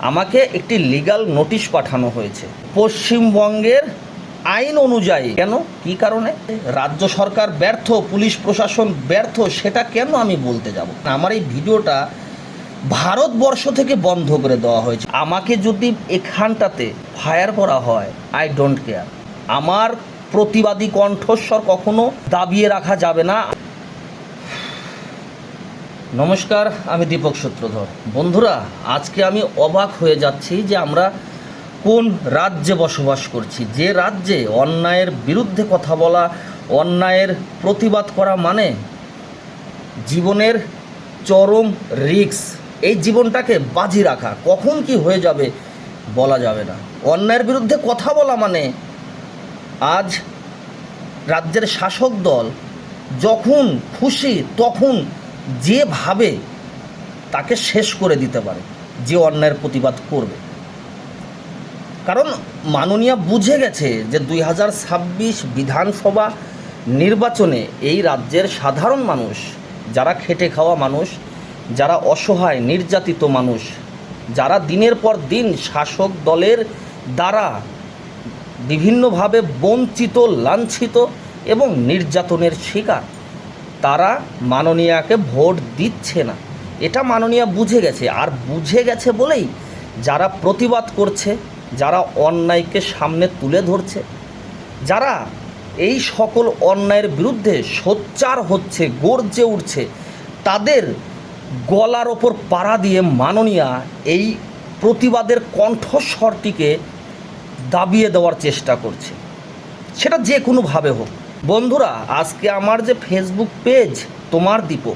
আমাকে একটি legal notice পাঠানো হয়েছে। পশ্চিমবঙ্গের আইন অনুযায়ী। কেন? কি কারণে? রাজ্য সরকার ব্যর্থ, পুলিশ প্রশাসন ব্যর্থ, সেটা কেন আমি বলতে যাব? আমার এই ভিডিওটা ভারতবর্ষ থেকে বন্ধ করে দেওয়া হয়েছে। আমাকে যদি এখানটাতে ফায়ার করা হয় আই ডোন্ট কেয়ার আমার প্রতিবাদী কণ্ঠস্বর কখনো দাবিয়ে রাখা যাবে না। নমস্কার, আমি দীপক সূত্রধর। বন্ধুরা, আজকে আমি অবাক হয়ে যাচ্ছি যে আমরা কোন রাজ্যে বসবাস করছি। যে রাজ্যে অন্যায়ের বিরুদ্ধে কথা বলা, অন্যায়ের প্রতিবাদ করা মানে জীবনের চরম রিক্স এই জীবনটাকে বাজি রাখা। কখন কি হয়ে যাবে বলা যাবে না। অন্যায়ের বিরুদ্ধে কথা বলা মানে আজ রাজ্যের শাসক দল যখন খুশি তখন যেভাবে তাকে শেষ করে দিতে পারে, যে অন্যায়ের প্রতিবাদ করবে। কারণ মাননীয়া বুঝে গেছে যে দুই হাজার ছাব্বিশ বিধানসভা নির্বাচনে এই রাজ্যের সাধারণ মানুষ, যারা খেটে খাওয়া মানুষ, যারা অসহায়, নির্যাতিত মানুষ, যারা দিনের পর দিন শাসক দলের দ্বারা বিভিন্নভাবে বঞ্চিত, লাঞ্ছিত এবং নির্যাতনের শিকার তারা মাননীয়াকে ভোট দিচ্ছে না। এটা মাননীয়া বুঝে গেছে। আর বুঝে গেছে বলেই যারা প্রতিবাদ করছে, যারা অন্যায়কে সামনে তুলে ধরছে, যারা এই সকল অন্যায়ের বিরুদ্ধে সোচ্চার হচ্ছে, গর্জে উঠছে, তাদের গলার ওপর পাড়া দিয়ে মাননীয়া এই প্রতিবাদের কণ্ঠস্বরটিকে দাবিয়ে দেওয়ার চেষ্টা করছে। সেটা যে কোনোভাবে হোক। বন্ধুরা, আজকে আমার যে ফেসবুক পেজ তোমার দীপক।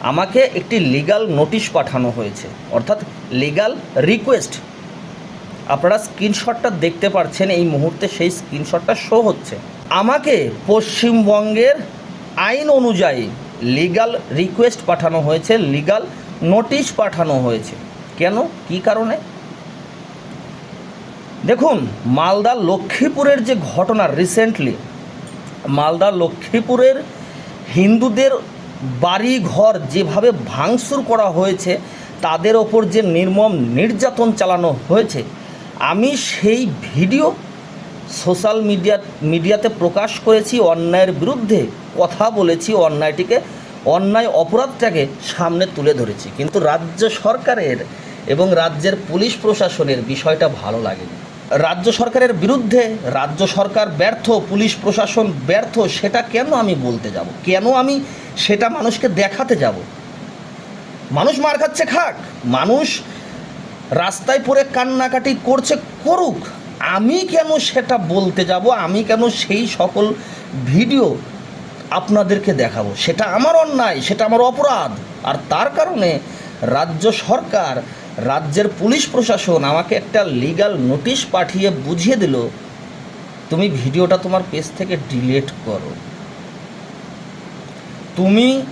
আমাকে একটি লিগ্যাল নোটিশ পাঠানো হয়েছে। অর্থাৎ লিগ্যাল রিকোয়েস্ট আপনারা স্ক্রিনশটটা দেখতে পাচ্ছেন এই মুহূর্তে সেই স্ক্রিনশটটা শো হচ্ছে। আমাকে পশ্চিমবঙ্গের আইন অনুযায়ী লিগ্যাল রিকোয়েস্ট পাঠানো হয়েছে লিগ্যাল নোটিশ পাঠানো হয়েছে। কেন? কি কারণে? দেখুন, মালদা লক্ষ্মীপুরের যে ঘটনা রিসেন্টলি মালদা লক্ষ্মীপুরের হিন্দুদের বাড়ি ঘর যেভাবে ভাঙচুর করা হয়েছে, তাদের ওপর যে নির্মম নির্যাতন চালানো হয়েছে, আমি সেই ভিডিও সোশ্যাল মিডিয়া, মিডিয়াতে প্রকাশ করেছি, অন্যায়ের বিরুদ্ধে কথা বলেছি, অন্যায়টিকে, অন্যায় অপরাধটাকে সামনে তুলে ধরেছি। কিন্তু রাজ্য সরকারের এবং রাজ্যের পুলিশ প্রশাসনের বিষয়টা ভালো লাগেনি। রাজ্য সরকারের বিরুদ্ধে রাজ্য সরকার ব্যর্থ, পুলিশ প্রশাসন ব্যর্থ, সেটা কেন আমি বলতে যাব? কেন আমি সেটা মানুষকে দেখাতে যাব? মানুষ মার খাচ্ছে খাক, মানুষ রাস্তায় পড়ে কান্নাকাটি করছে করুক। আমি কেন সেটা বলতে যাব? আমি কেন সেই সকল ভিডিও আপনাদেরকে দেখাবো? সেটা আমার অন্যায়, সেটা আমার অপরাধ। আর তার কারণে রাজ্য সরকার রাজ্যের পুলিশ প্রশাসন আমাকে একটা লিগাল নোটিশ পাঠিয়ে বুঝিয়ে দিল, তুমি ভিডিওটা তোমার পেজ থেকে ডিলিট করো। তুমি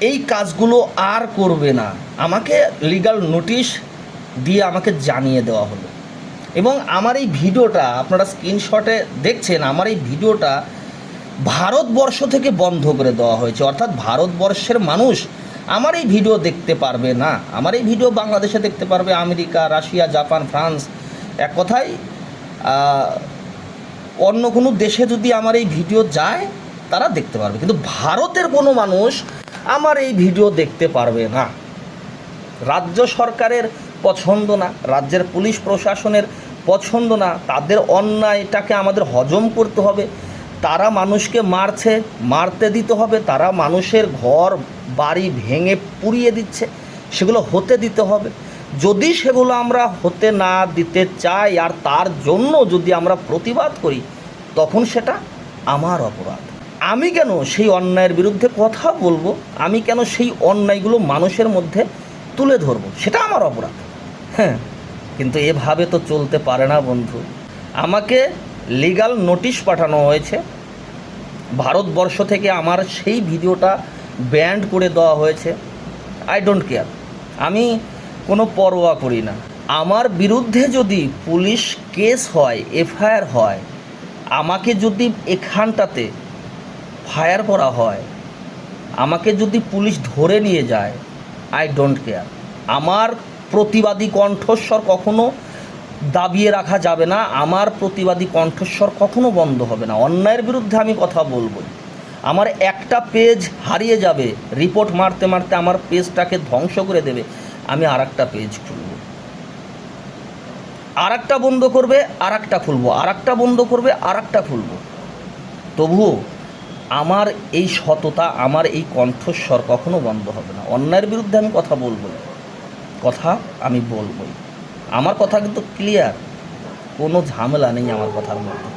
এই কাজগুলো আর করবে না। আমাকে লিগ্যাল নোটিশ দিয়ে আমাকে জানিয়ে দেওয়া হলো। এবং আমার এই ভিডিওটা, আপনারা স্ক্রিনশটে দেখছেন, আমার এই ভিডিওটা ভারতবর্ষ থেকে বন্ধ করে দেওয়া হয়েছে। অর্থাৎ ভারতবর্ষের মানুষ আমার এই ভিডিও দেখতে পারবে না। আমার এই ভিডিও বাংলাদেশে দেখতে পারবে, আমেরিকা, রাশিয়া, জাপান, ফ্রান্স। এক কথায় অন্য কোনো দেশে যদি আমার এই ভিডিও যায়, তারা দেখতে পারবে। কিন্তু ভারতের কোনো মানুষ আমার এই ভিডিও দেখতে পারবে না। রাজ্য সরকারের পছন্দ না, রাজ্যের পুলিশ প্রশাসনের পছন্দ না, তাদের অন্যায়টাকে আমাদের হজম করতে হবে। তারা মানুষকে মারছে, মারতে দিতে হবে, তারা মানুষের ঘর, বাড়ি ভেঙে পুড়িয়ে দিচ্ছে, সেগুলো হতে দিতে হবে। যদি সেগুলো আমরা হতে না দিতে চাই, আর তার জন্য যদি আমরা প্রতিবাদ করি, তখন সেটা আমার অপরাধ। আমি কেন সেই অন্যায়ের বিরুদ্ধে কথা বলব? আমি কেন সেই অন্যায়গুলো মানুষের মধ্যে তুলে ধরবো? সেটা আমার অপরাধ। হ্যাঁ কিন্তু এভাবে তো চলতে পারে না বন্ধু। আমাকে লিগ্যাল নোটিশ পাঠানো হয়েছে। ভারতবর্ষ থেকে আমার সেই ভিডিওটা ব্যান্ড করে দেওয়া হয়েছে। আই ডোন্ট কেয়ার আমি কোনো পরোয়া করি না। আমার বিরুদ্ধে যদি পুলিশ কেস হয়, এফআইআর হয়, আমাকে যদি এখানটাতে ফায়ার করা হয়, আমাকে যদি পুলিশ ধরে নিয়ে যায় আই ডোন্ট কেয়ার আমার প্রতিবাদী কণ্ঠস্বর কখনো দাবিয়ে রাখা যাবে না। আমার প্রতিবাদী কণ্ঠস্বর কখনো বন্ধ হবে না। অন্যায়ের বিরুদ্ধে আমি কথা বলবই আমার একটা পেজ হারিয়ে যাবে। রিপোর্ট মারতে মারতে আমার পেজটাকে ধ্বংস করে দেবে। আমি আর একটা পেজ খুলব। আর একটা বন্ধ করবে আর একটা খুলবো। আর একটা বন্ধ করবে আর একটা খুলবো। তবুও আমার এই সততা, আমার এই কণ্ঠস্বর কখনো বন্ধ হবে না। অন্যায়ের বিরুদ্ধে আমি কথা বলবই। কথা আমি বলবই। আমার কথা কিন্তু ক্লিয়ার কোনো ঝামেলা নেই আমার কথার মধ্যে।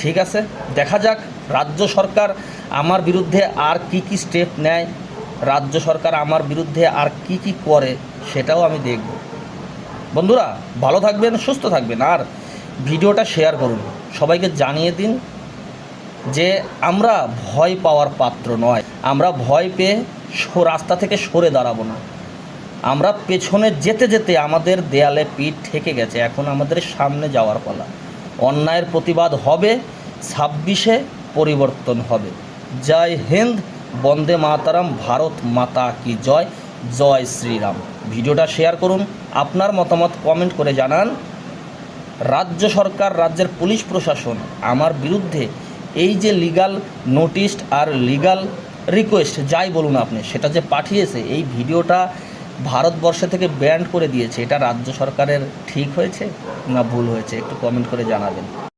ঠিক আছে, দেখা যাক, রাজ্য সরকার আমার বিরুদ্ধে আর কি কি স্টেপ নেয়, রাজ্য সরকার আমার বিরুদ্ধে আর কি কি করে, সেটাও আমি দেখব। বন্ধুরা, ভালো থাকবেন, সুস্থ থাকবেন, আর ভিডিওটা শেয়ার করুন। সবাইকে জানিয়ে দিন যে আমরা ভয় পাওয়ার পাত্র নয়। আমরা ভয় পেয়ে রাস্তা থেকে সরে দাঁড়াবো না। আমরা পেছনে যেতে যেতে আমাদের দেয়ালে পিঠ ঠেকে গেছে, এখন আমাদের সামনে যাওয়ার পালা। অন্যায়ের প্রতিবাদ হবে, ছাব্বিশে পরিবর্তন হবে। জয় হিন্দ, বন্দে মাতারাম, ভারত মাতা কি জয় জয় শ্রীরাম। ভিডিওটা শেয়ার করুন, আপনার মতামত কমেন্ট করে জানান। রাজ্য সরকার, রাজ্যের পুলিশ প্রশাসন, আমার বিরুদ্ধে এই যে লিগাল নোটিশ আর লিগাল রিকোয়েস্ট যাই বলুন আপনি, সেটা যে পাঠিয়েছে, এই ভিডিওটা ভারতবর্ষ থেকে ব্যান্ড করে দিয়েছে। এটা রাজ্য সরকারের ঠিক হয়েছে না ভুল হয়েছে? একটু কমেন্ট করে জানাবেন।